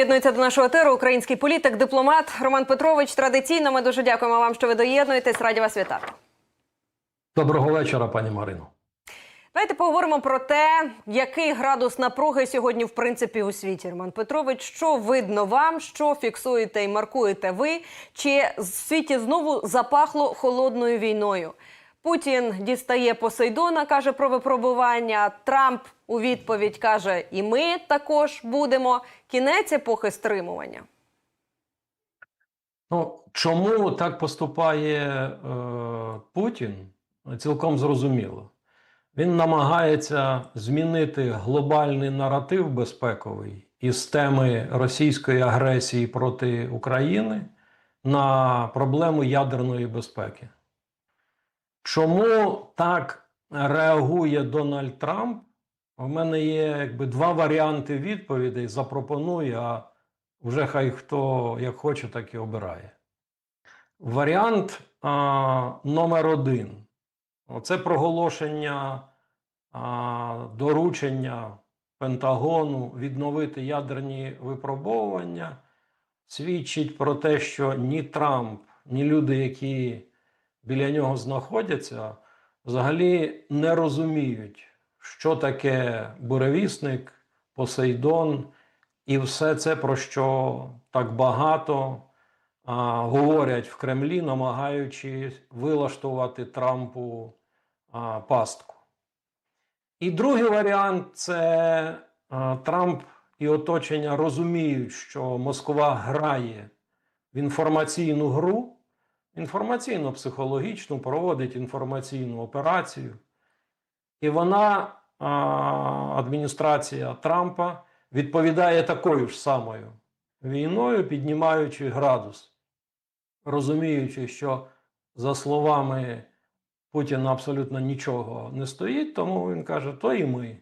Єднується до нашого етеру український політик, дипломат Роман Петрович. Традиційно ми дуже дякуємо вам, що ви доєднуєтесь. Раді вас вітати. Доброго вечора, пані Марино. Давайте поговоримо про те, який градус напруги сьогодні в принципі у світі. Роман Петрович, що видно вам, що фіксуєте і маркуєте ви? Чи в світі знову запахло холодною війною? Путін дістає Посейдона, каже про випробування. Трамп у відповідь каже: і ми також будемо. Кінець епохи стримування. Ну, чому так поступає е, Путін? Цілком зрозуміло. Він намагається змінити глобальний наратив безпековий із теми російської агресії проти України на проблему ядерної безпеки. Чому так реагує Дональд Трамп? У мене є якби два варіанти відповідей. Запропоную, а вже хай хто як хоче, так і обирає. Варіант а, номер один це проголошення а, доручення Пентагону відновити ядерні випробовування. Свідчить про те, що ні Трамп, ні люди, які біля нього знаходяться, взагалі не розуміють, що таке буревісник, Посейдон і все це, про що так багато а, говорять в Кремлі, намагаючись вилаштувати Трампу а, пастку. І другий варіант це а, Трамп і оточення розуміють, що Москва грає в інформаційну гру, інформаційно-психологічну, проводить інформаційну операцію. І вона, адміністрація Трампа, відповідає такою ж самою війною, піднімаючи градус, розуміючи, що за словами Путіна абсолютно нічого не стоїть, тому він каже: то і ми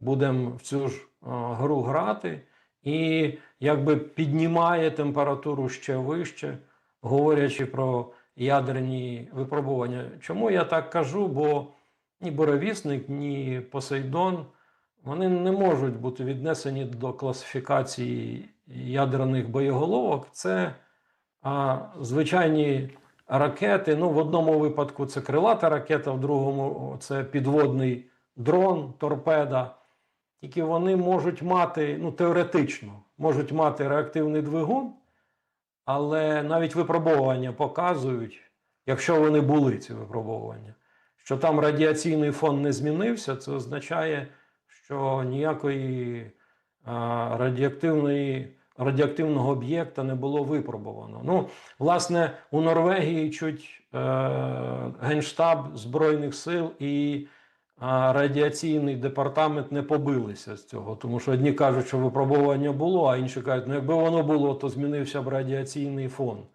будемо в цю ж гру грати, і якби піднімає температуру ще вище, говорячи про ядерні випробування. Чому я так кажу? Бо ні Боровісник, ні Посейдон вони не можуть бути віднесені до класифікації ядерних боєголовок. Це а, звичайні ракети. Ну, в одному випадку це крилата ракета, в другому це підводний дрон, торпеда. Тільки вони можуть мати, ну, теоретично, можуть мати реактивний двигун, але навіть випробовування показують, якщо вони були ці випробовування, що там радіаційний фон не змінився, це означає, що ніякої радіоактивної, радіоактивного об'єкта не було випробовано. Ну, власне, у Норвегії чуть е, Генштаб Збройних сил і а, радіаційний департамент не побилися з цього, тому що одні кажуть, що випробування було, а інші кажуть, ну якби воно було, то змінився б радіаційний фон.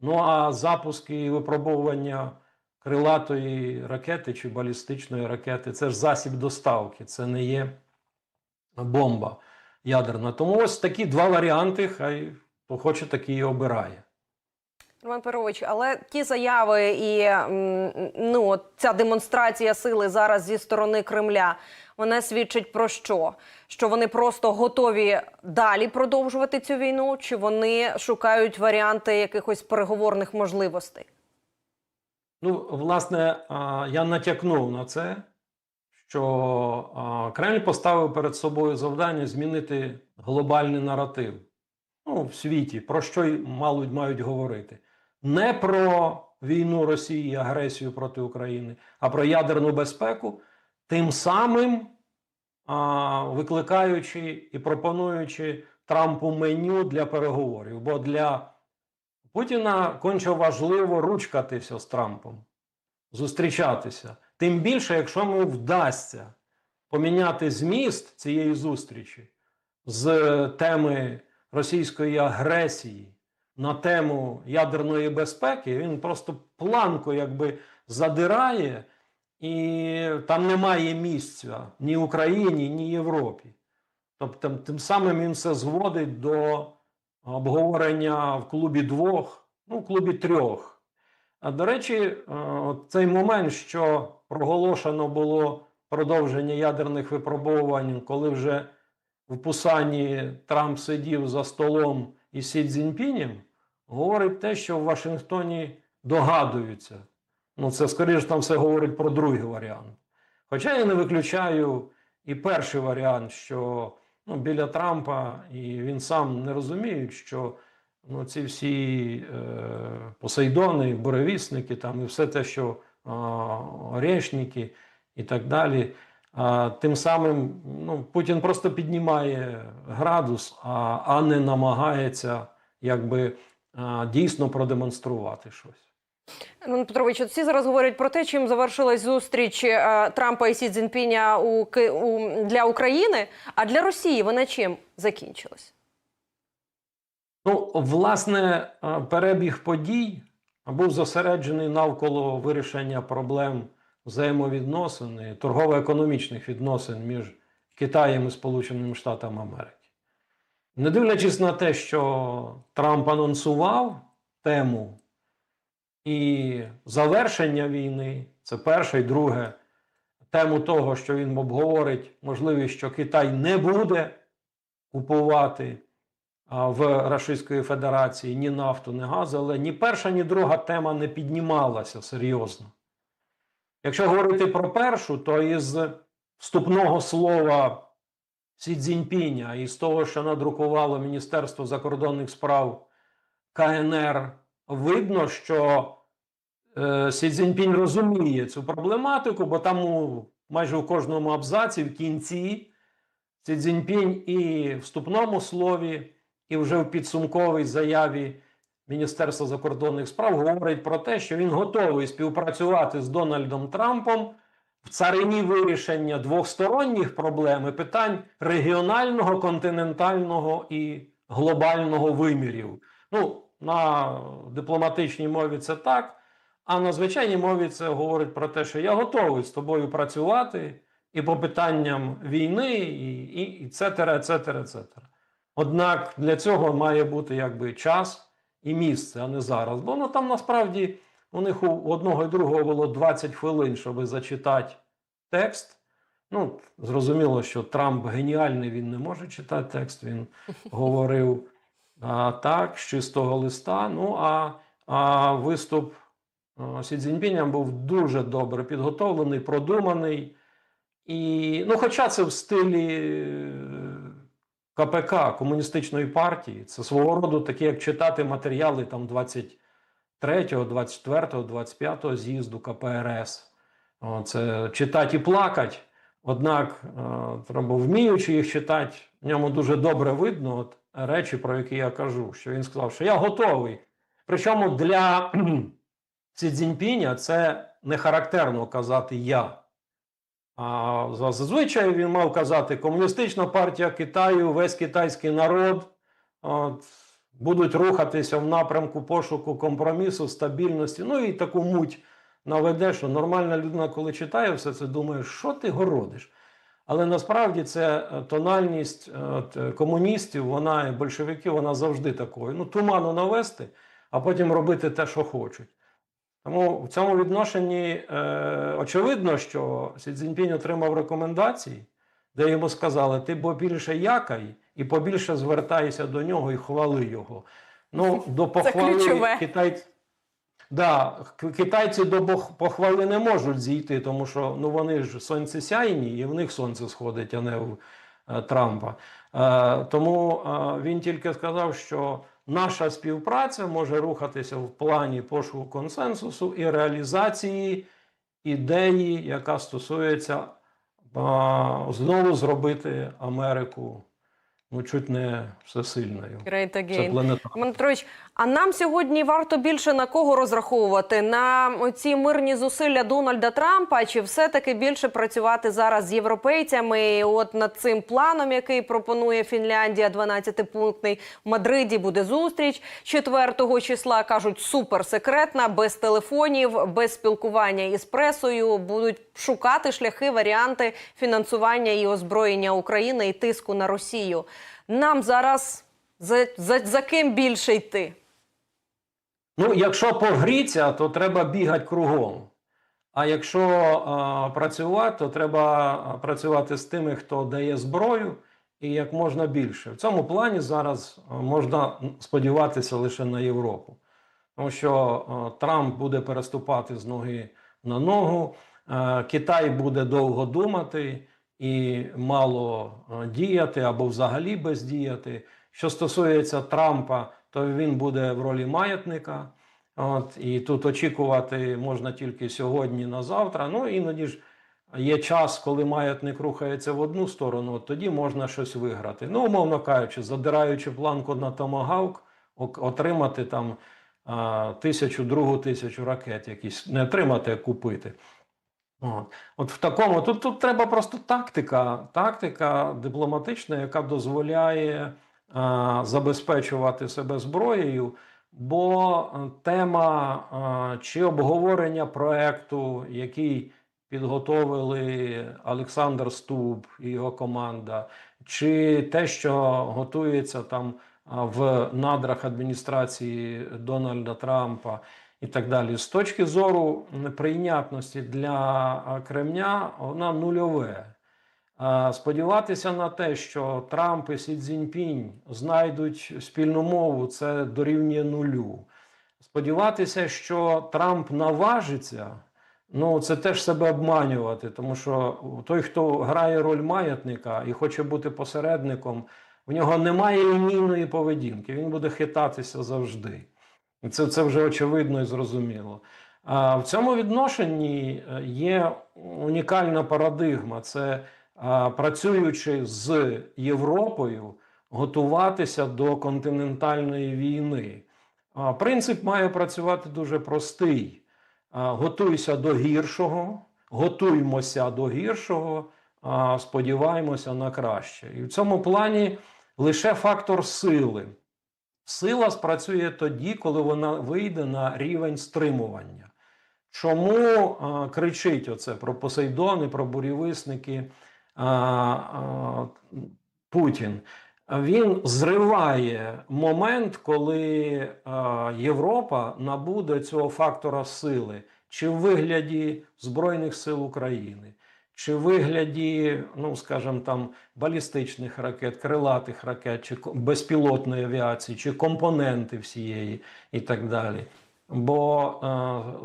Ну а запуски і випробовування крилатої ракети чи балістичної ракети це ж засіб доставки, це не є бомба ядерна. Тому ось такі два варіанти, хай хто хоче, такий і обирає. Роман Петрович, але ті заяви і ну, ця демонстрація сили зараз зі сторони Кремля, вона свідчить про що? Що вони просто готові далі продовжувати цю війну, чи вони шукають варіанти якихось переговорних можливостей? Ну, власне, я натякнув на це, що Кремль поставив перед собою завдання змінити глобальний наратив ну, в світі, про що й мають, мають говорити. Не про війну Росії агресію проти України, а про ядерну безпеку, тим самим а, викликаючи і пропонуючи Трампу меню для переговорів. Бо для Путіна конче важливо ручкатися з Трампом, зустрічатися. Тим більше, якщо йому вдасться поміняти зміст цієї зустрічі з теми російської агресії на тему ядерної безпеки, він просто планку якби задирає, і там немає місця ні Україні, ні Європі. Тобто, тим самим він все зводить до обговорення в клубі двох, ну, в клубі трьох. А до речі, е, цей момент, що проголошено було продовження ядерних випробувань, коли вже в Пусані Трамп сидів за столом із Сі Цзіньпінем, говорить те, що в Вашингтоні догадуються. Ну, це скоріше там все говорить про другий варіант. Хоча я не виключаю і перший варіант, що ну, біля Трампа і він сам не розуміють, що ну, ці всі е, посейдони, буревісники, там, і все те, що е, орешники і так далі. А, тим самим ну, Путін просто піднімає градус, а, а не намагається якби, дійсно продемонструвати щось. Роман Петрович, от всі зараз говорять про те, чим завершилась зустріч е, Трампа і Сі Цзіньпіня у, у, для України, а для Росії вона чим закінчилась? Ну, власне, е, перебіг подій був зосереджений навколо вирішення проблем взаємовідносин торгово-економічних відносин між Китаєм і Сполученими Штатами Америки. Не дивлячись на те, що Трамп анонсував тему і завершення війни, це перше і друге, тему того, що він обговорить можливість, що Китай не буде купувати в Російської Федерації ні нафту, ні газ, але ні перша, ні друга тема не піднімалася серйозно. Якщо говорити про першу, то із вступного слова Сі Цзіньпіня і з того, що надрукувало Міністерство закордонних справ КНР, видно, що е, Сі Цзіньпінь розуміє цю проблематику, бо там у, майже у кожному абзаці в кінці Сі Цзіньпінь і в вступному слові, і вже в підсумковій заяві Міністерства закордонних справ говорить про те, що він готовий співпрацювати з Дональдом Трампом в царині вирішення двосторонніх проблем і питань регіонального, континентального і глобального вимірів. Ну, на дипломатичній мові це так, а на звичайній мові це говорить про те, що я готовий з тобою працювати і по питанням війни, і, і, і цетера, цетера, цетера. Однак для цього має бути якби час і місце, а не зараз. Бо ну, там насправді у них у одного і другого було 20 хвилин, щоб зачитати текст. Ну, зрозуміло, що Трамп геніальний, він не може читати текст. Він говорив а, так, з чистого листа. Ну а, а виступ а, Сі Цзіньпіня був дуже добре підготовлений, продуманий. І, ну, хоча це в стилі е, КПК комуністичної партії, це свого роду таке, як читати матеріали там 23, 24, 25 з'їзду КПРС. Це читати і плакати. Однак, е, треба вміючи їх читати, в ньому дуже добре видно от, речі, про які я кажу. Що він сказав, що я готовий. Причому для Сі Цзіньпіня це не характерно казати я. А зазвичай він мав казати Комуністична партія Китаю, весь китайський народ от, будуть рухатися в напрямку пошуку компромісу, стабільності. Ну і таку муть наведе, що нормальна людина, коли читає все це, думає, що ти городиш. Але насправді це е, тональність е, е, комуністів, вона і большевиків, вона завжди такою. Ну, туману навести, а потім робити те, що хочуть. Тому в цьому відношенні е, очевидно, що Сі Цзіньпінь отримав рекомендації, де йому сказали: ти побільше якай і побільше звертайся до нього і хвали його. Ну, до похвали ключове. китайці. Да, китайці до похвали не можуть зійти, тому що ну, вони ж сонцесяйні, і в них сонце сходить, а не у е, Трампа. Е, тому е, він тільки сказав, що наша співпраця може рухатися в плані пошуку консенсусу і реалізації ідеї, яка стосується е, знову зробити Америку ну, чуть не всесильною. Great again. а нам сьогодні варто більше на кого розраховувати? На ці мирні зусилля Дональда Трампа, чи все-таки більше працювати зараз з європейцями? І От над цим планом, який пропонує Фінляндія, 12-пунктний в Мадриді буде зустріч 4 числа. кажуть, суперсекретна, без телефонів, без спілкування із пресою. Будуть шукати шляхи, варіанти фінансування і озброєння України і тиску на Росію. Нам зараз за, за, за ким більше йти? Ну, якщо погріться, то треба бігати кругом. А якщо а, працювати, то треба працювати з тими, хто дає зброю і як можна більше. В цьому плані зараз можна сподіватися лише на Європу, тому що е, Трамп буде переступати з ноги на ногу, Китай буде довго думати і мало е, діяти або взагалі бездіяти. Що стосується Трампа, то він буде в ролі маятника. От, і тут очікувати можна тільки сьогодні на завтра. Ну іноді ж є час, коли маятник рухається в одну сторону, от тоді можна щось виграти. Ну, умовно кажучи, задираючи планку на томагавк, отримати там а, тисячу, другу тисячу ракет, якісь не отримати, а купити. От. От в такому тут, тут треба просто тактика, тактика дипломатична, яка дозволяє а, забезпечувати себе зброєю. Бо е, тема а, чи обговорення проекту, який підготовили Олександр Стуб і його команда, чи те, що готується там в надрах адміністрації Дональда Трампа і так далі, з точки зору прийнятності для Кремля, вона нульове. Сподіватися на те, що Трамп і Сі Цзіньпінь знайдуть спільну мову, це дорівнює нулю. Сподіватися, що Трамп наважиться, ну це теж себе обманювати, тому що той, хто грає роль маятника і хоче бути посередником, в нього немає лінійної поведінки, він буде хитатися завжди. Це, це вже очевидно і зрозуміло. А в цьому відношенні е, є унікальна парадигма. Це працюючи з Європою, готуватися до континентальної війни. Принцип має працювати дуже простий: готуйся до гіршого, готуймося до гіршого, сподіваємося на краще. І в цьому плані лише фактор сили. Сила спрацює тоді, коли вона вийде на рівень стримування. Чому а, кричить оце про Посейдони, про бурєвисники а, а, Путін? Він зриває момент, коли а, Європа набуде цього фактора сили, чи в вигляді Збройних сил України, чи вигляді, ну скажімо, там балістичних ракет, крилатих ракет, чи безпілотної авіації, чи компоненти всієї і так далі. Бо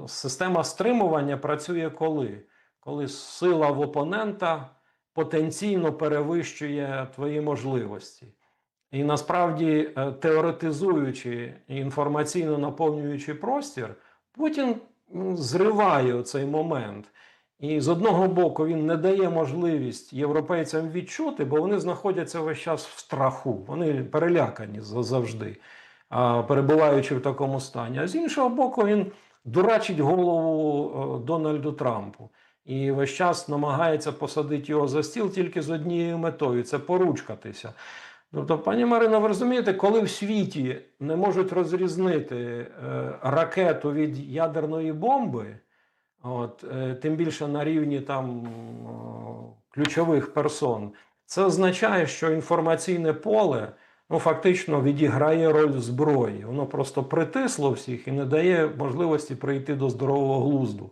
е, система стримування працює коли? Коли сила в опонента потенційно перевищує твої можливості. І насправді, е, теоретизуючи інформаційно наповнюючи простір, Путін зриває цей момент. І з одного боку він не дає можливість європейцям відчути, бо вони знаходяться весь час в страху, вони перелякані за- завжди, перебуваючи в такому стані. А з іншого боку, він дурачить голову е, Дональду Трампу і весь час намагається посадити його за стіл тільки з однією метою це поручкатися. Тобто, пані Марино, ви розумієте, коли в світі не можуть розрізнити е, ракету від ядерної бомби, От, е, тим більше на рівні там ключових персон, це означає, що інформаційне поле ну, фактично відіграє роль зброї. Воно просто притисло всіх і не дає можливості прийти до здорового глузду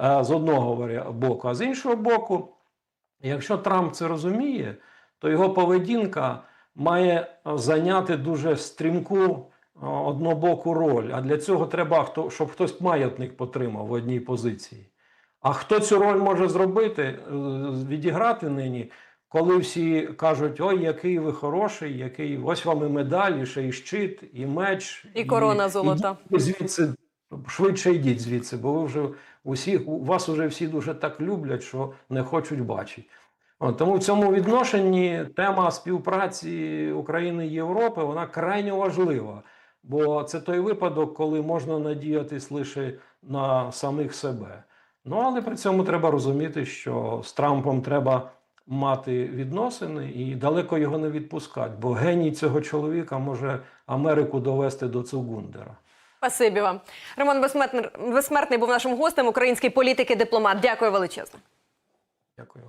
е, з одного боку. А з іншого боку, якщо Трамп це розуміє, то його поведінка має зайняти дуже стрімку однобоку роль. А для цього треба, щоб хтось маятник потримав в одній позиції. А хто цю роль може зробити, е, відіграти нині, коли всі кажуть: ой, який ви хороший, який ось вам і медаль, і ще й щит, і меч, І корона золота. ідіть звідси швидше йдіть звідси, бо ви вже усіх у вас вже всі дуже так люблять, що не хочуть бачити. От, тому в цьому відношенні тема співпраці України і Європи вона крайньо важлива. Бо це той випадок, коли можна надіятись лише на самих себе. Ну але при цьому треба розуміти, що з Трампом треба мати відносини і далеко його не відпускати, бо геній цього чоловіка може Америку довести до Цугундера. Спасибі вам. Роман Безсмертний, Безсмертний був нашим гостем, український політик і дипломат. Дякую величезно. Дякую.